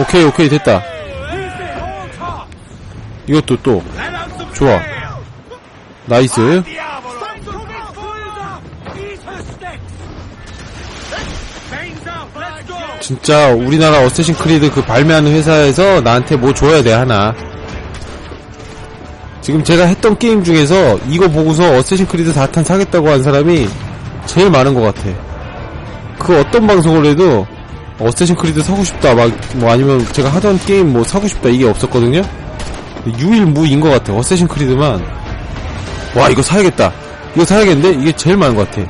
오케이 오케이 됐다. 이것도 또 좋아. 나이스. 진짜 우리나라 어쌔신 크리드 그 발매하는 회사에서 나한테 뭐 줘야 돼 하나. 지금 제가 했던 게임 중에서 이거 보고서 어쌔신 크리드 4탄 사겠다고 한 사람이 제일 많은 것 같아. 그 어떤 방송을 해도 어쌔신 크리드 사고 싶다 막 뭐 아니면 제가 하던 게임 뭐 사고 싶다 이게 없었거든요 유일무인 것 같아 어쌔신 크리드만 와 이거 사야겠다 이거 사야겠는데 이게 제일 많은 것 같아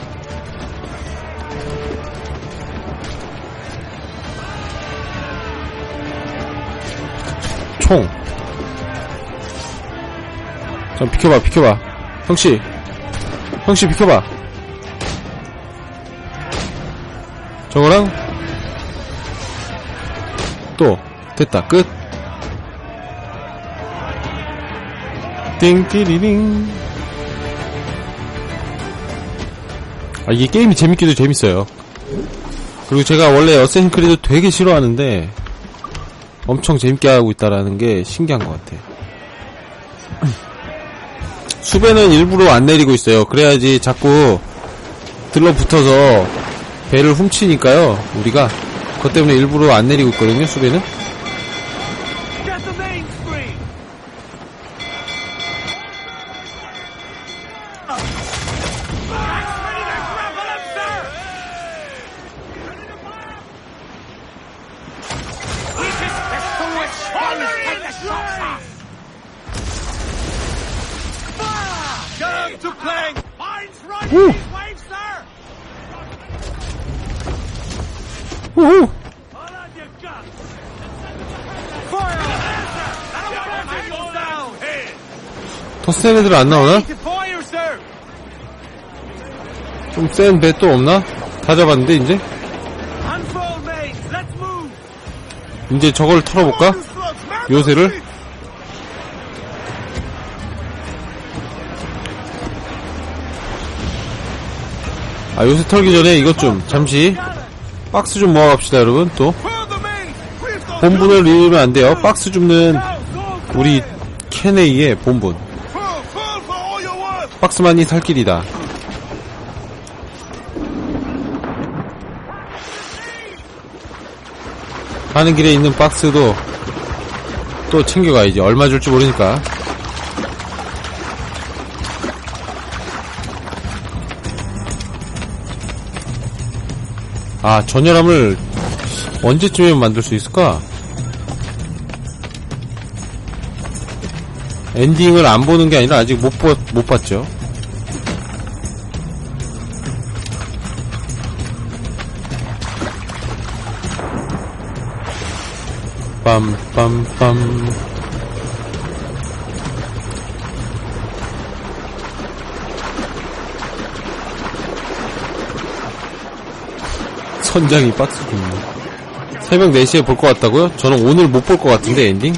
총. 좀 비켜봐, 비켜봐. 형씨. 형씨, 비켜봐. 저거랑, 또, 됐다, 끝. 띵띠리링. 아, 이게 게임이 재밌기도 재밌어요. 그리고 제가 원래 어쌔신 크리드 되게 싫어하는데, 엄청 재밌게 하고 있다라는 게 신기한 것 같아. 수배는 일부러 안 내리고 있어요. 그래야지 자꾸 들러붙어서 배를 훔치니까요. 우리가 그것 때문에 일부러 안 내리고 있거든요. 수배는. Get down! Here! 더센 애들 안 나오나? 좀 센 배 또 없나? 다 잡았는데 이제? 이제 저걸 털어볼까? 요새를? 아 요새 털기 전에 이것 좀 잠시 박스 좀 모아갑시다 여러분 또. 본분을 잃으면 안 돼요. 박스 줍는 우리 케네이의 본분. 박스만이 살 길이다. 가는 길에 있는 박스도 또 챙겨가야지. 얼마 줄지 모르니까 아 전열함을 언제쯤에 만들 수 있을까? 엔딩을 안 보는 게 아니라 아직 못, 보, 못 봤죠 빰빰빰 선장이 박스 줍네 새벽 4시에 볼 것 같다고요? 저는 오늘 못 볼 것 같은데 엔딩?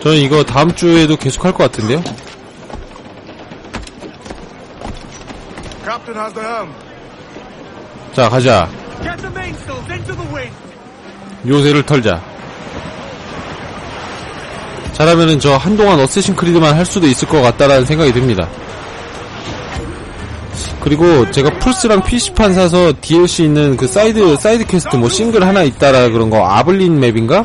저는 이거 다음 주에도 계속 할 것 같은데요? Captain has the helm. 자 가자 Get the mainsails into the wind! 요새를 털자 잘하면은 저 한동안 어쌔신 크리드만 할 수도 있을 것 같다라는 생각이 듭니다 그리고 제가 플스랑 PC판 사서 DLC 있는 그 사이드 사이드 퀘스트 뭐 싱글 하나 있다라 그런 거 아블린 맵인가?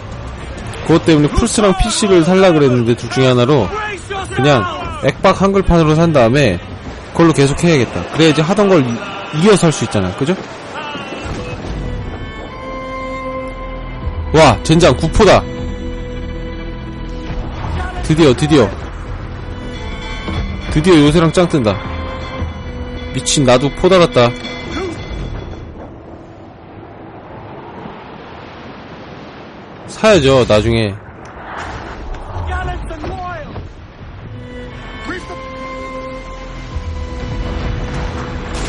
그것 때문에 플스랑 PC를 살라 그랬는데 둘 중에 하나로! 그냥 액박 한글판으로 산 다음에 그걸로 계속 해야겠다. 그래야지 하던 걸 이- 이어서 할 수 있잖아. 그죠? 와, 젠장 구포다. 드디어, 드디어. 드디어 요새랑 짱 뜬다. 미친, 나도 포 달았다. 사야죠, 나중에.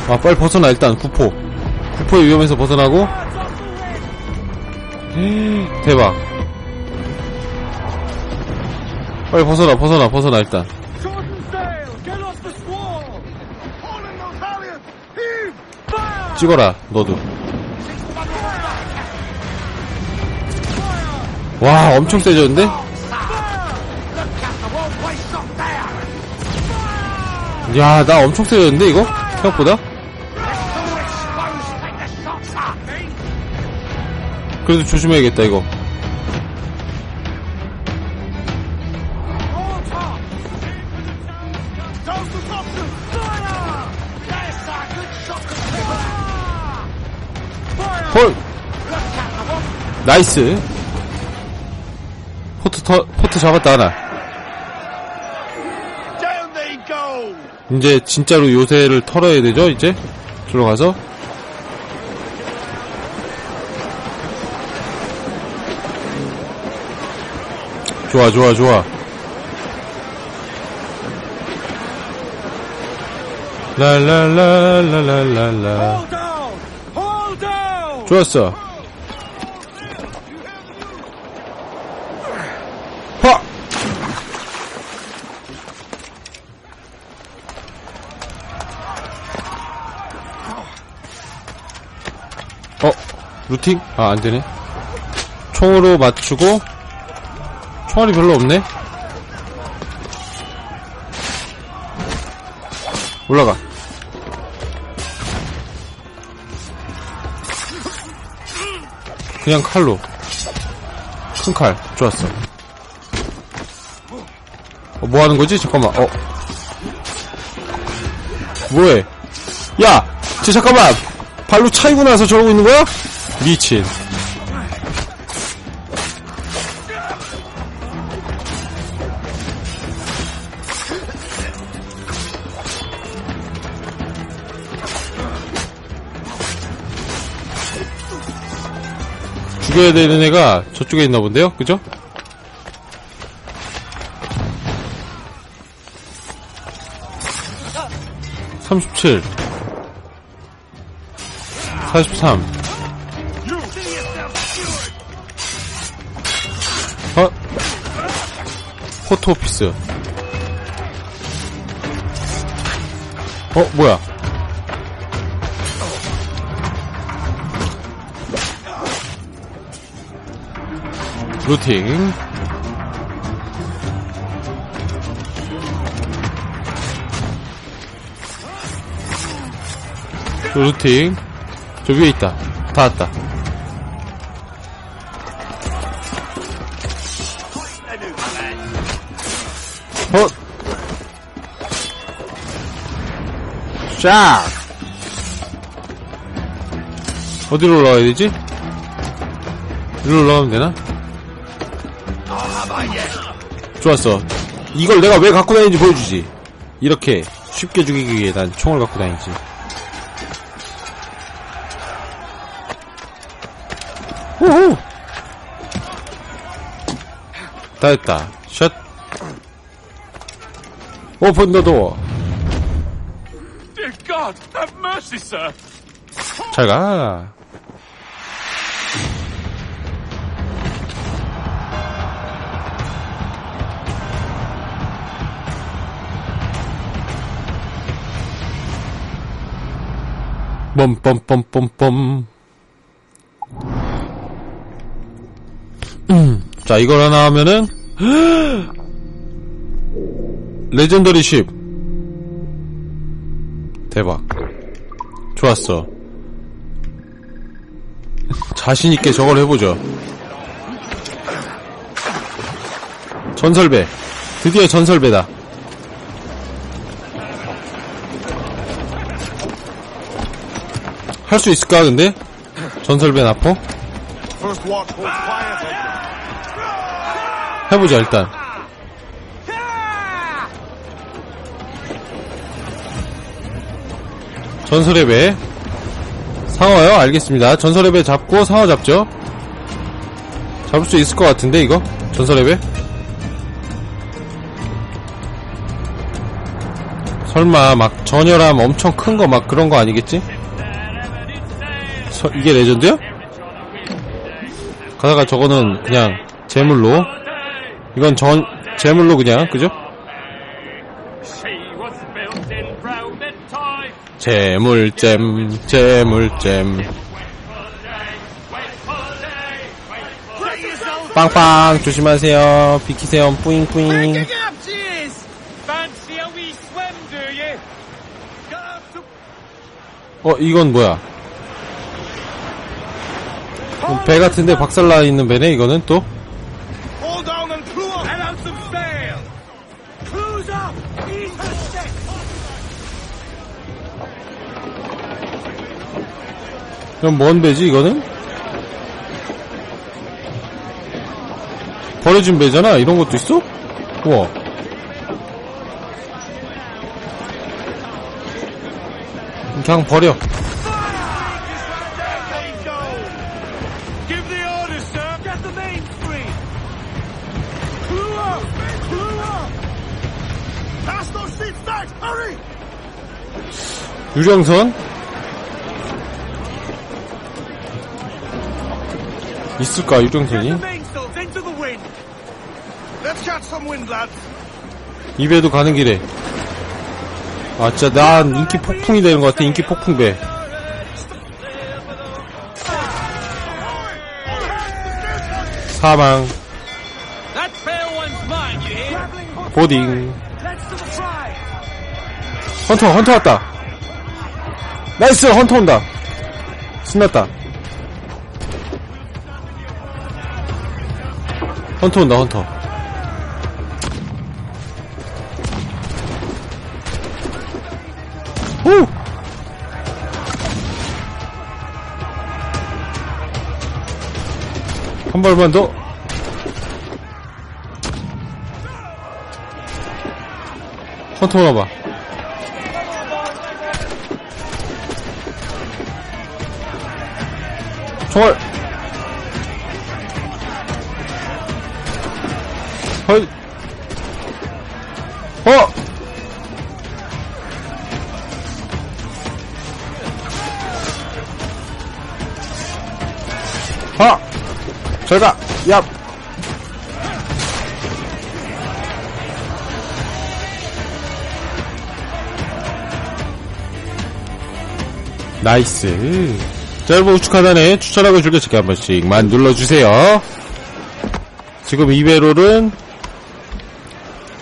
아, 빨리 벗어나, 일단, 구포. 구포의 위험에서 벗어나고! 대박. 빨리 벗어나, 벗어나, 벗어나, 일단. 찍어라 너도 와 엄청 세졌는데? 야 나 엄청 세졌는데 이거? 생각보다? 그래도 조심해야겠다 이거 헐! 나이스. 포트 터, 포트 잡았다, 하나. 이제 진짜로 요새를 털어야 되죠, 이제? 들어가서. 좋아, 좋아, 좋아. 랄랄랄랄랄랄라. 좋았어. 하! 어, 루팅? 아, 안 되네. 총으로 맞추고, 총알이 별로 없네? 올라가. 그냥 칼로. 큰 칼. 좋았어. 어, 뭐 하는 거지? 잠깐만, 어. 뭐해? 야! 쟤 잠깐만! 발로 차이고 나서 저러고 있는 거야? 미친. 죽여야 되는 애가 저쪽에 있나 본데요? 그죠? 삼십칠 사십삼 어? 포토오피스 어? 뭐야 루팅 또 루팅 저 위에 있다 다 왔다 헛 샥! 어디로 올라가야 되지? 이리로 올라가면 되나? 좋았어. 이걸 내가 왜 갖고 다니는지 보여주지. 이렇게 쉽게 죽이기 위해 난 총을 갖고 다니지. 오호! 다 했다. 샷. 오픈 더 도어. Dear God, have mercy, sir! 잘 가. 뻔뻔뻔뻔뻔. 음, 자, 이걸 하나 하면은, 레전더리 10. 대박. 좋았어. 자신있게 저걸 해보죠. 전설배. 드디어 전설배다. 할 수 있을까, 근데? holds fire, 해보자, 일단. 전설의 배. 상어요? 알겠습니다. 전설의 배 잡고 상어 잡죠. 잡을 수 있을 것 같은데, 이거? 전설의 배? 설마, 막, 전열함 엄청 큰 거 막 그런 거 아니겠지? 서- 이게 레전드야? 가다가 저거는 그냥 재물로. 이건 전, 재물로 그냥, 그죠? 재물잼, 재물잼. 빵빵 조심하세요. 비키세요. 뿌잉뿌잉. 어, 이건 뭐야? 어, 배 같은데 박살나 있는 배네, 이거는 또? 그럼 뭔 배지, 이거는? 버려진 배잖아? 이런 것도 있어? 우와. 그냥 버려. 유령선? 있을까, 유령선이? 배도 가는 길에. 아, 진짜 난 인기 폭풍이 되는 것 같아, 인기 폭풍배. 사망? 보딩. 헌터, 헌터 왔다. 나이스, 헌터 온다. 신났다. 헌터 온다, 헌터. 오! 한 발만 더. 헌터 오나봐. 총알 헐 어! 아! 잘가! 얍! 나이스. 자, 여러분 우측 하단에 추천하고 즐겨찾기 한 번씩만 눌러주세요. 지금 이배롤은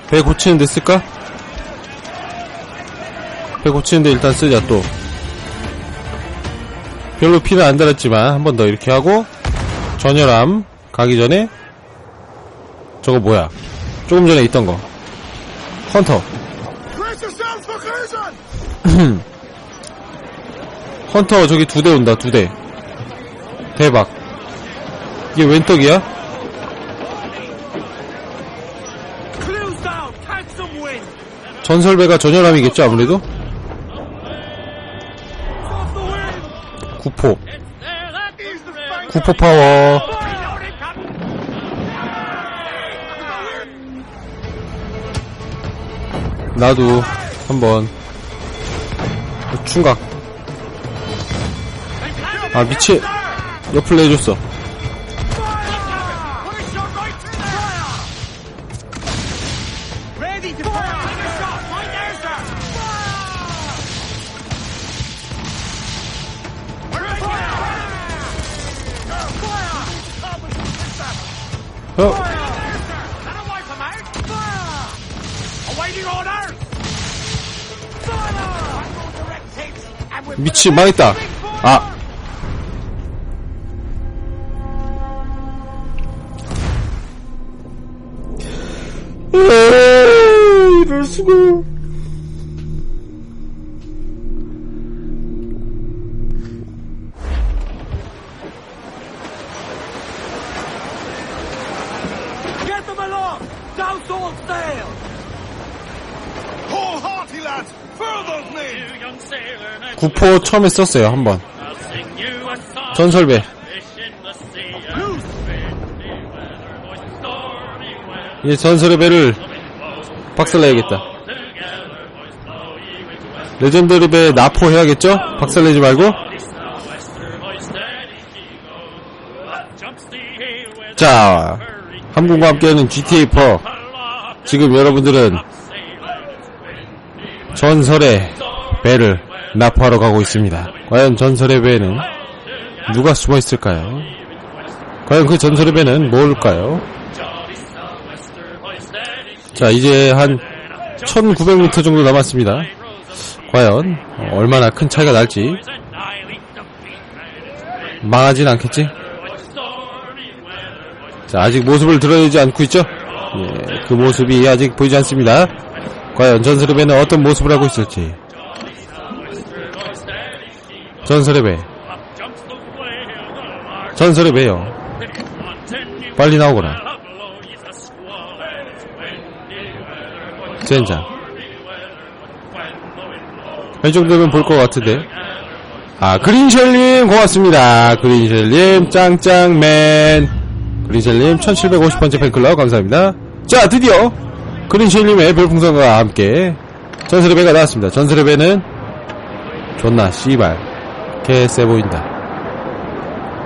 배 고치는 데 쓸까? 배 고치는 데 일단 쓰자 또. 별로 피는 안 달았지만 한 번 더 이렇게 하고 전열함 가기 전에 저거 뭐야? 조금 전에 있던 거. 헌터. 헌터 저기 두 대 온다 두 대. 대박. 이게 웬 떡이야? 전설배가 전열함이겠죠 아무래도? 구포. 구포 파워. 나도 한번 충각. 아 미치. 옆을 내줬어. There! Ready to sailor, now 구포 처음에 썼어요 한 번. I'll sing you a song. 전설배. 이제 전설의 배를 박살내야겠다. 레전드를 배 나포 해야겠죠? 박살내지 말고. 자, 함군과 함께하는 GTA 4. aloft, 지금 여러분들은 전설의 배를 나포하러 가고 있습니다. 과연 전설의 배에는 누가 숨어 있을까요? 과연 그 전설의 배는 뭘까요? 자, 이제 한 1900m 정도 남았습니다. 과연 어, 얼마나 큰 차이가 날지 망하진 않겠지? 자, 아직 모습을 드러내지 않고 있죠? 예, 그 모습이 아직 보이지 않습니다. 과연 전설의 배는 어떤 모습을 하고 있을지. 전설의 배. 전설의 배요. 빨리 나오거라. 젠장. 이 정도면 볼 것 같은데. 아, 그린쉘님 고맙습니다. 그린쉘님 짱짱맨. 그린쉘님 1750번째 팬클럽 감사합니다. 자, 드디어 그린쉘님의 별풍선과 함께 전설의 배가 나왔습니다. 전설의 배는 존나 씨발 개쎄 보인다.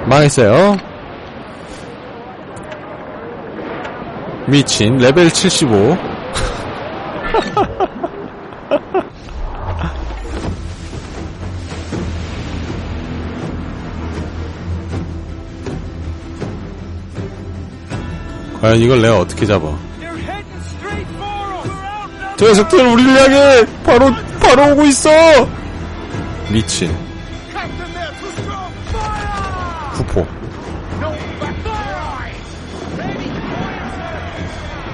망했어요. 미친 레벨 75 과연 이걸 내가 어떻게 잡아. 저 녀석들 우리를 향해 바로 바로 오고 있어 미친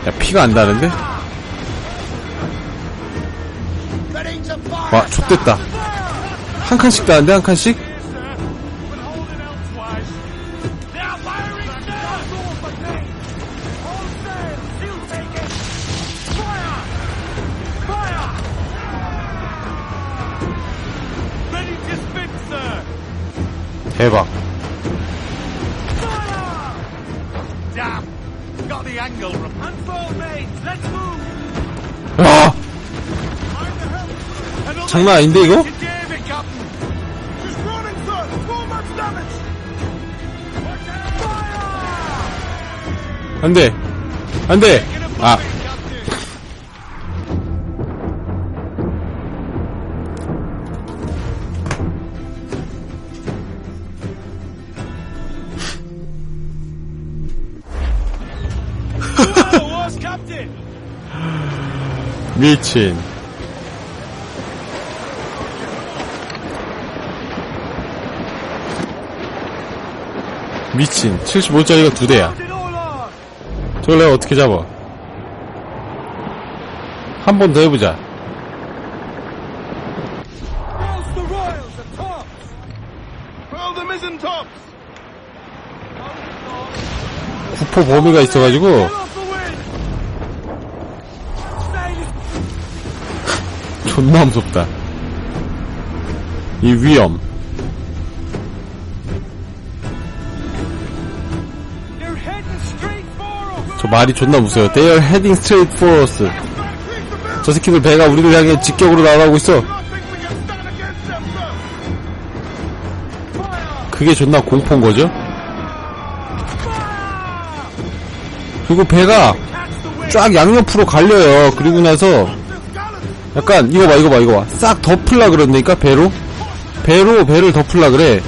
야 피가 안 나는데? 와 좆됐다 한 칸씩 다는데 한 칸씩? 장난 아닌데 이거? 안돼 안돼 아 Oh? 미친 미친 75짜리가 두 대야. 저걸 내가 어떻게 잡아 한 번 더 해보자. 구포 범위가 있어가지고 존나 무섭다 이 위험 저 말이 존나 무서워요 They are heading straight for us 저 새끼들 배가 우리를 향해 직격으로 날아가고 있어! 그게 존나 공포인 거죠! 그리고 배가. 쫙 양옆으로 갈려요 그리고 나서. 약간 이거 봐 이거 봐 이거 봐 싹 덮을라 그런다니까 배로 배로 배를 덮을라 그래.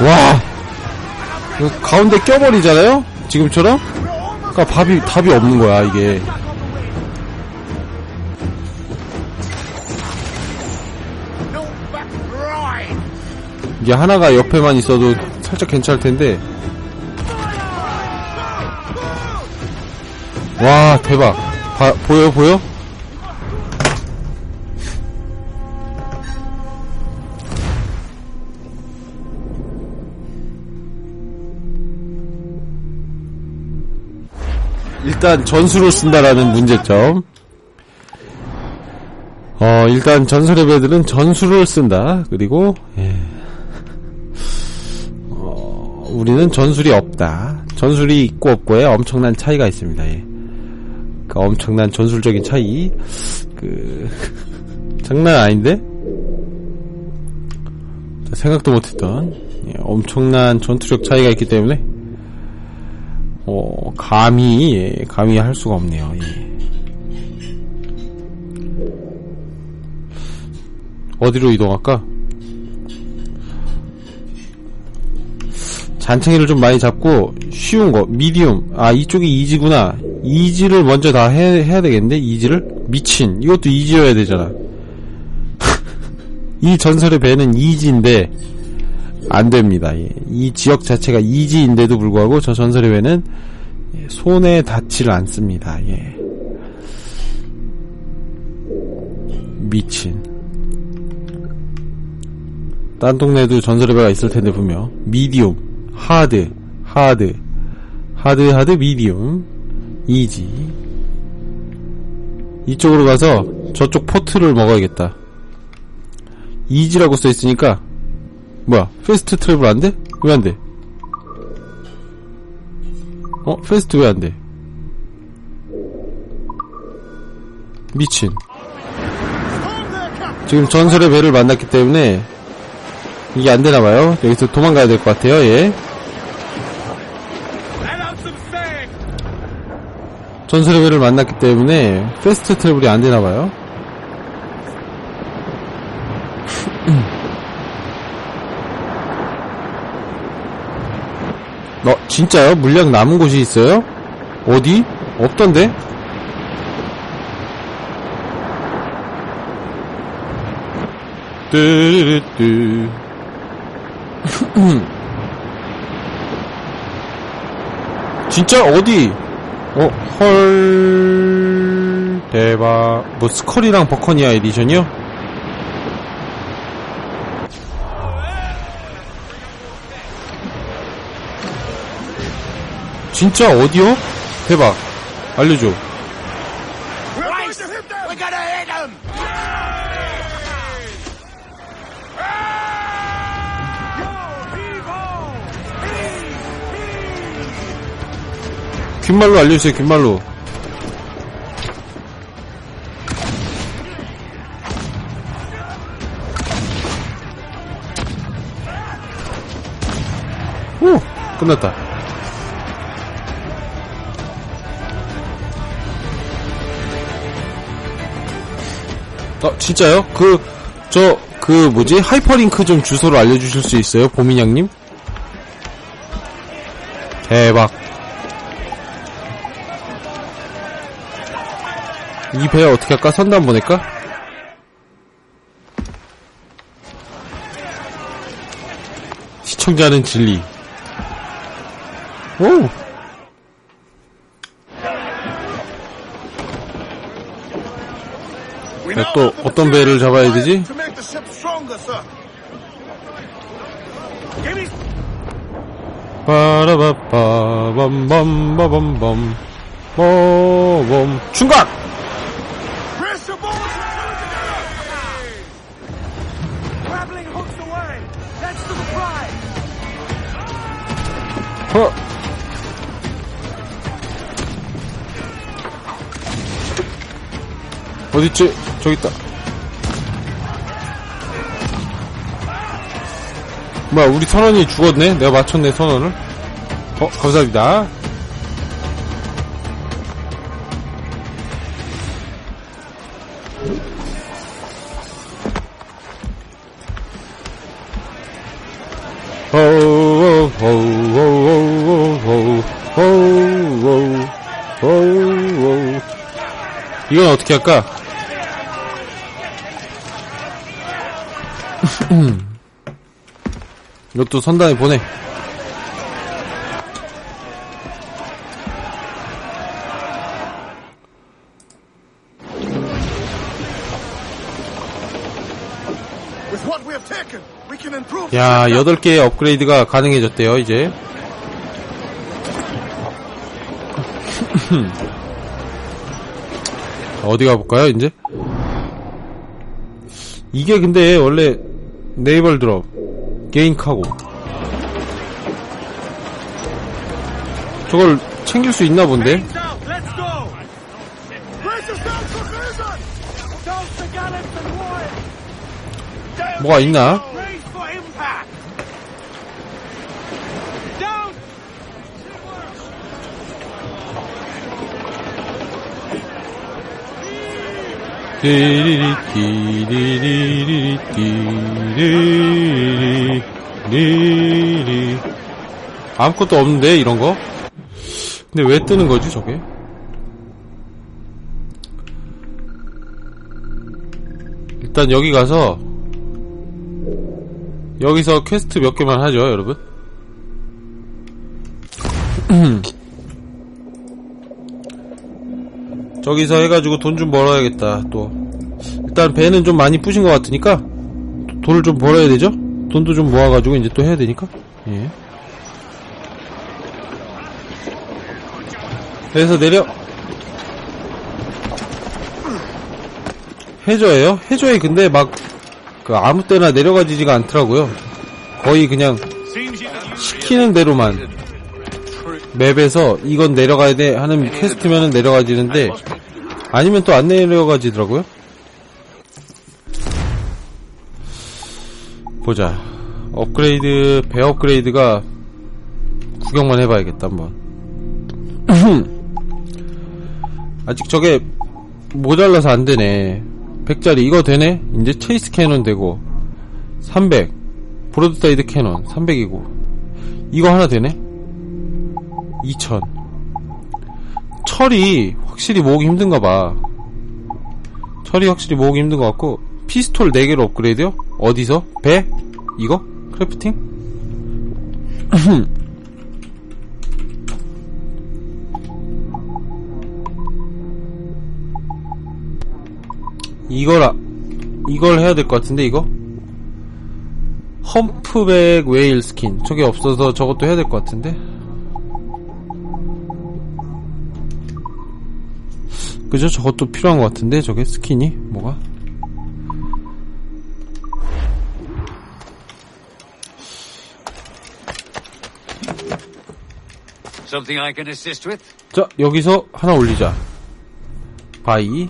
와 가운데 껴버리잖아요? 지금처럼? 그러니까 답이 답이 없는 거야 이게. 이게 하나가 옆에만 있어도 살짝 괜찮을 텐데. 와 대박. 봐- 보여 보여 일단 전술을 쓴다라는 문제점. 어 일단 전설의 배들은 전술을 쓴다. 그리고 예. 어, 우리는 전술이 없다. 전술이 있고 없고에 엄청난 차이가 있습니다. 예. 그 엄청난 전술적인 차이. 그 장난 아닌데? 자, 생각도 못했던 예, 엄청난 전투력 차이가 있기 때문에 어, 감히 예, 감히 할 수가 없네요. 예. 어디로 이동할까? 잔챙이를 좀 많이 잡고 쉬운 거 미디움. 아 이쪽이 이지구나. 이지를 먼저 다 해, 해야 되겠는데 이지를? 미친. 이것도 이지여야 되잖아. 이 전설의 배는 이지인데 안 됩니다. 예. 이 지역 자체가 이지인데도 불구하고 저 전설의 예, 손에 닿지를 않습니다. 예. 미친. 딴 동네에도 전설의 배가 있을 텐데 분명. 미디움. 하드. 하드. 하드 하드 미디움. 이지. 이쪽으로 가서 저쪽 포트를 먹어야겠다. 이지라고 써 있으니까 뭐야 패스트 트래블 안 돼? 왜 안 돼? 어? 패스트 왜 안 돼? 미친 Storm there, Captain! 지금 전설의 배를 만났기 때문에 이게 안 되나봐요. 여기서 도망가야 될 것 같아요. 예. 전설의 배를 만났기 때문에 패스트 트래블이 안 되나봐요. 어, 진짜요? 물량 남은 곳이 있어요? 어디? 없던데? 뚜루뚜. 진짜 어디? 어, 헐, 대박. 뭐, 스컬이랑 버커니아 에디션이요? 진짜 어디요? 대박. 알려줘. 귓말로 알려주세요, 귓말로. 오! 끝났다. 어, 진짜요? 그, 저, 그, 뭐지? 하이퍼링크 좀 주소로 알려주실 수 있어요? 보민양님? 대박. 이 배 어떻게 할까? 선단 보낼까? 시청자는 진리. 오! 또 어떤 배를 잡아야 되지? 빠라바빠밤밤바밤밤 뽀봄 중간! 허! 어딨지? 저기 있다. 뭐야, 우리 선원이 죽었네? 내가 맞췄네, 선원을. 어, 감사합니다. 이건 어떻게 할까? 이것도 선단에 보내. 야, 8개의 업그레이드가 가능해졌대요, 이제. 어디 가볼까요, 이제? 이게 근데 원래 네이벌 드롭, 게인 카고. 저걸 챙길 수 있나 본데? 뭐가 있나? 띠리리 띠리리리 띠리리 리리 아무것도 없는데 이런 거 근데 왜 뜨는 거지 저게 일단 여기 가서 여기서 퀘스트 몇 개만 하죠 여러분 저기서 해가지고 돈 좀 벌어야겠다 또. 일단 배는 좀 많이 부신 것 같으니까 도- 돈을 좀 벌어야 되죠? 돈도 좀 모아가지고 이제 또 해야 되니까. 예. 그래서 내려. 해줘예요? 해줘에 근데 막 그 아무 때나 내려가지지가 않더라고요. 거의 그냥 시키는 대로만. 맵에서 이건 내려가야 돼 하는 퀘스트면은 내려가지는데 아니면 또 안 내려가지더라고요. 보자. 업그레이드 배 업그레이드가 구경만 해봐야겠다 한번. 아직 저게 모자라서 안 되네. 100짜리 이거 되네. 이제 체이스 캐논 되고 300 브로드사이드 캐논 300이고 이거 하나 되네. 2000 철이 확실히 모으기 힘든가 봐 철이 확실히 모으기 힘든 것 같고 피스톨 4개로 업그레이드요? 어디서? 배? 이거? 크래프팅? 아, 이걸 해야 될 것 같은데 이거? 험프백 웨일 스킨 저게 없어서 저것도 해야 될 것 같은데 그죠? 저것도 필요한 것 같은데 저게 스킨이? 뭐가? 자 여기서 하나 올리자. 바이.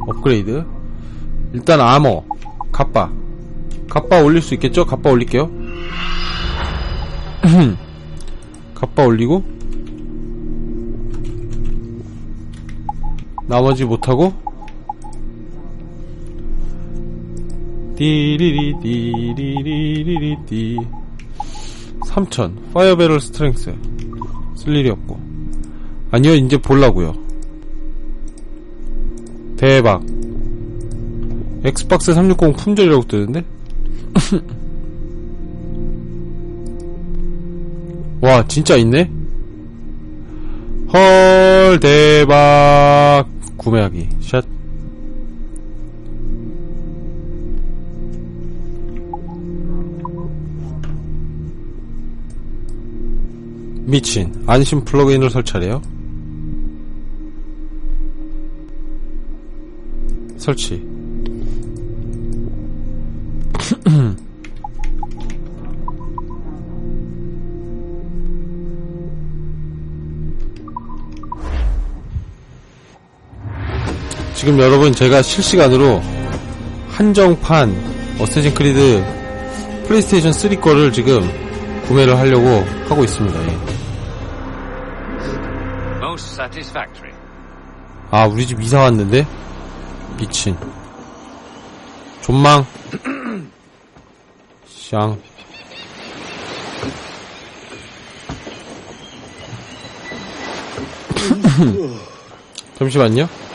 업그레이드. 일단 아머. 갑바. 갑바 올릴 수 있겠죠? 갑바 올릴게요. 갑바 올리고 나머지 못하고? 디리리 디리리리리 디 3000 파이어베럴 스트렝스. 쓸 일이 없고. 아니요 이제 볼라고요. 대박. 엑스박스 360 품절이라고 뜨는데? 와 진짜 있네? 헐 대박 구매하기. 샷. 미친. 안심 플러그인을 설치하래요? 설치 지금 여러분 제가 실시간으로 한정판 어쌔신 크리드 플레이스테이션 3 거를 지금 구매를 하려고 하고 있습니다. 예. 아 우리 집 이사 왔는데? 미친. 존망. 샹. 잠시만요